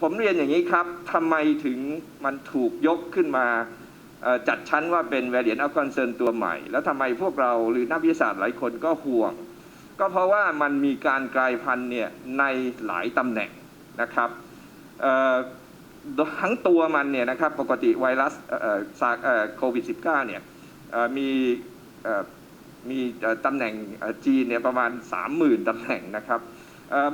ผมเรียนอย่างนี้ครับทำไมถึงมันถูกยกขึ้นมาจัดชั้นว่าเป็น variant of concern ตัวใหม่ แล้วทำไมพวกเราหรือนักวิทยาศาสตร์หลายคนก็ห่วง ก็เพราะว่ามันมีการกลายพันธุ์เนี่ยในหลายตำแหน่งนะครับทั้งตัวมันเนี่ยนะครับปกติไวรัสโควิด -19 เนี่ยเอ่อมีเอ่อมีตำแหน่งจีนเนี่ยประมาณ 30,000ตำแหน่งนะครับ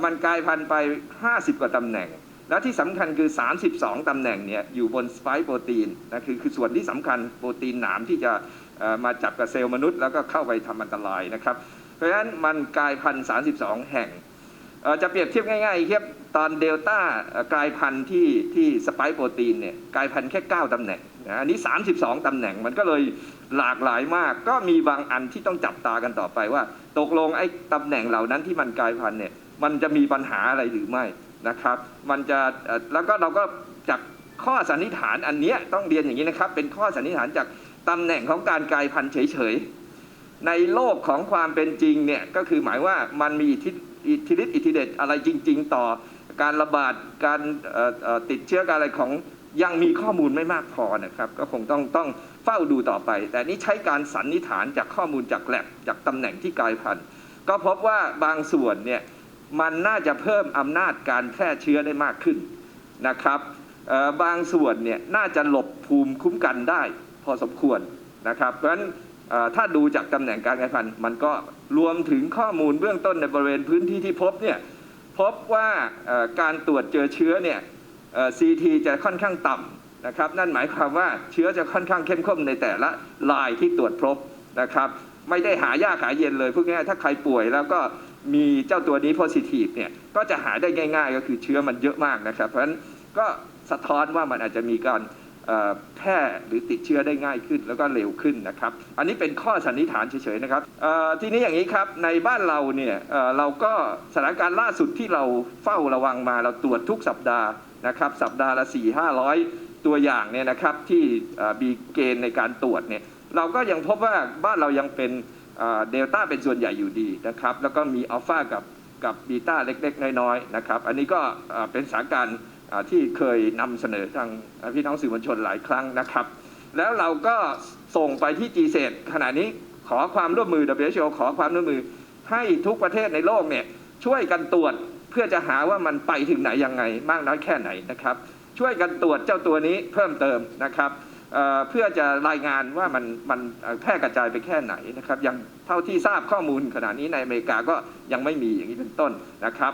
มันกลายพันธุ์ไป 50 กว่าตำแหน่ง แล้วที่สำคัญคือ 32ตำแหน่งเนี่ยอยู่บนสไปค์โปรตีนนะคือคือส่วนที่สำคัญโปรตีนหนามที่จะมาจับกับเซลล์มนุษย์ แล้วก็เข้าไปทำอันตรายนะครับ เพราะฉะนั้นมันกลายพันธุ์32 แห่งจะเปรียบเทียบง่ายๆเทียบตอนเดลต้ากลายพันธุ์ที่ที่สไปค์โปรตีนเนี่ยกลายพันธุ์แค่ 9ตำแหน่งนะอันนี้ 32ตำแหน่งมันก็เลยหลากหลายมาก ก็มีบางอันที่ต้องจับตากันต่อไปว่า ตกลงไอ้ตำแหน่งเหล่านั้นที่มันกลายพันธุ์เนี่ยมันจะมีปัญหาอะไรหรือไม่ นะครับ มันจะแล้วก็เราก็จากข้อสันนิษฐานอันเนี้ยต้องเรียนอย่างนี้นะครับ เป็นข้อสันนิษฐานจากตำแหน่งของการกลายพันธุ์เฉยๆในโลกของความเป็นจริงเนี่ยก็คือหมายว่ามันมีอิทธิอิทธิฤทธิ์อิทธิเดชอะไรจริง ๆ ต่อการระบาดการติดเชื้อการอะไรของยังมีข้อมูลไม่มากพอนะครับ ก็คงต้องต้องเฝ้าดูต่อไป แต่นี่ใช้การสันนิษฐานจากข้อมูลจากแลบจากตำแหน่งที่กลายพันธุ์ก็พบว่าบางส่วนเนี่ย มันน่าจะเพิ่มอำนาจการแพร่เชื้อได้มากขึ้นนะครับบางส่วนเนี่ยน่าจะหลบภูมิคุ้มกันได้พอสมควรนะครับเพราะฉะนั้นถ้าดูจากตำแหน่งการกลายพันธุ์มันก็รวมถึงข้อมูลเบื้องต้นในบริเวณพื้นที่ที่พบเนี่ยพบว่าการตรวจเจอเชื้อเนี่ยซีทีจะค่อนข้างต่ำนะครับนั่นหมายความว่าเชื้อจะค่อนข้างเข้มข้นในแต่ละลายที่ตรวจพบนะครับไม่ได้หายากหายเย็นเลยพูดง่ายๆถ้าใครป่วยแล้วก็ มีเจ้าตัวนี้โพซิทีฟเนี่ยก็จะหาได้ง่าย ๆ ก็คือเชื้อมันเยอะมากนะครับ เพราะฉะนั้นก็สะท้อนว่ามันอาจจะมีการแพร่หรือติดเชื้อได้ง่ายขึ้นแล้วก็เร็วขึ้นนะครับ อันนี้เป็นข้อสันนิษฐานเฉยๆนะครับทีนี้อย่างนี้ครับในบ้านเราเนี่ยเเราก็สถานการณ์ล่าสุดที่เราเฝ้าระวังมาเราตรวจทุกสัปดาห์นะครับ สัปดาห์ละ 4 5 0 0 ตัวอย่างเนี่ยนะครับที่มีเกณฑ์ในการตรวจเนี่ยเราก็ยังพบว่าบ้านเรายังเป็น เดลต้าเป็นส่วนใหญ่อยู่ดีนะครับ แล้วก็มีอัลฟากับกับบีต้าเล็ก ๆ น้อยๆนะครับ อันนี้ก็เป็นสถานการณ์ที่เคยนำเสนอทางพี่น้องสื่อมวลชนหลายครั้งนะครับ แล้วเราก็ส่งไปที่ g เ s ขณะนี้ขอความร่วมมือ WHO ขอความร่วมมือให้ทุกประเทศในโลกเนี่ยช่วยกันตรวจเพื่อจะหาว่ามันไปถึงไหนยังไงมากน้อยแค่ไหนนะครับ ช่วยกันตรวจเจ้าตัวนี้เพิ่มเติมนะครับ เพื่อจะรายงานว่ามันมันแพร่กระจายไปแค่ไหนนะครับยังเท่าที่ทราบข้อมูลขณะนี้ในอเมริกาก็ยังไม่มีอย่างนี้เป็นต้นนะครับ